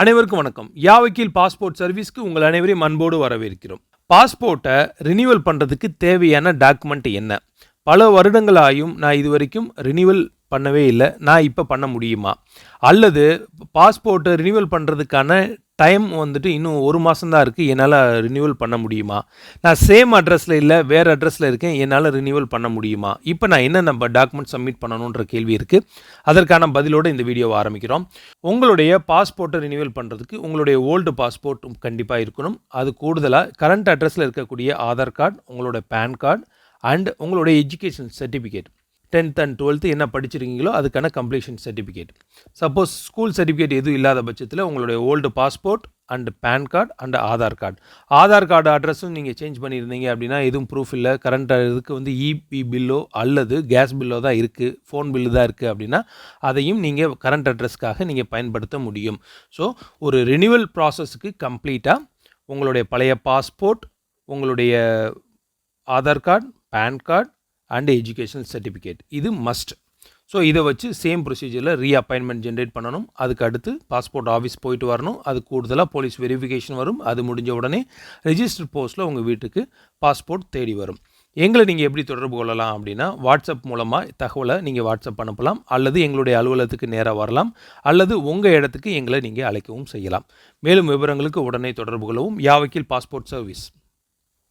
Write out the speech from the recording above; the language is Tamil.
அனைவருக்கும் வணக்கம். யாவைக்கில் பாஸ்போர்ட் சர்வீஸ்க்கு உங்கள் அனைவரையும் அன்போடு வரவேற்கிறோம். பாஸ்போர்ட்டை ரினியூவல் பண்ணுறதுக்கு தேவையான டாக்குமெண்ட் என்ன? பல வருடங்களாயும் நான் இது வரைக்கும் ரினியூவல் பண்ணவே இல்லை. நான் இப்போ பண்ண முடியுமா? அல்லது பாஸ்போர்ட்டை ரினியூவல் பண்ணுறதுக்கான டைம் வந்துட்டு இன்னும் ஒரு மாதம் தான் இருக்குது என்னால் ரினியூவல் பண்ண முடியுமா? நான் சேம் அட்ரஸில் இல்லை வேறு அட்ரஸில் இருக்கேன். என்னால் ரினியூவல் பண்ண முடியுமா? இப்போ நான் என்ன நம்ம டாக்குமெண்ட் சப்மிட் பண்ணணுன்ற கேள்வி இருக்குது அதற்கான பதிலோடு இந்த வீடியோவை ஆரம்பிக்கிறோம். உங்களுடைய பாஸ்போர்ட்டை ரினியூவல் பண்ணுறதுக்கு உங்களுடைய ஓல்டு பாஸ்போர்ட் கண்டிப்பாக இருக்கணும். அது கூடுதலாக கரண்ட் அட்ரஸில் இருக்கக்கூடிய ஆதார் கார்டு உங்களோட பேன் கார்டு அண்ட் உங்களுடைய education certificate tenth and twelfth என்ன படிச்சிருக்கீங்களோ அதுக்கான completion certificate suppose school certificate எதுவும் இல்லாத பட்சத்தில் உங்களுடைய old passport and PAN card and Aadhaar card Aadhaar card அட்ரஸும் நீங்கள் சேஞ்ச் பண்ணியிருந்தீங்க அப்படின்னா எதுவும் ப்ரூஃப் இல்லை. கரண்ட் இதுக்கு வந்து e, e இபி பில்லோ அல்லது கேஸ் பில்லோ தான் இருக்குது ஃபோன் பில்லு தான் இருக்குது அப்படின்னா அதையும் நீங்கள் கரண்ட் அட்ரஸ்க்காக நீங்கள் பயன்படுத்த முடியும். ஸோ ஒரு ரினியூவல் ப்ராசஸுக்கு கம்ப்ளீட்டாக உங்களுடைய பழைய பாஸ்போர்ட் உங்களுடைய Aadhaar card PAN card and educational certificate இது மஸ்ட் ஸோ இதை வச்சு சேம் ப்ரொசீஜரில் ரீஅப்பாயின்மெண்ட் ஜென்ரேட் பண்ணணும். அதுக்கு அடுத்து பாஸ்போர்ட் ஆஃபீஸ் போயிட்டு வரணும். அது கூடுதலாக போலீஸ் வெரிஃபிகேஷன் வரும். அது முடிஞ்ச உடனே ரெஜிஸ்டர் போஸ்ட்டில் உங்கள் வீட்டுக்கு பாஸ்போர்ட் தேடி வரும். எங்களை நீங்கள் எப்படி தொடர்பு கொள்ளலாம் அப்படின்னா வாட்ஸ்அப் மூலமாக தகவலை நீங்கள் வாட்ஸ்அப் அனுப்பலாம். அல்லது எங்களுடைய அலுவலகத்துக்கு நேராக வரலாம். அல்லது உங்கள் இடத்துக்கு எங்களை நீங்கள் அழைக்கவும் செய்யலாம். மேலும் விவரங்களுக்கு உடனே தொடர்பு கொள்ளவும். யாவக்கில் பாஸ்போர்ட் சர்வீஸ்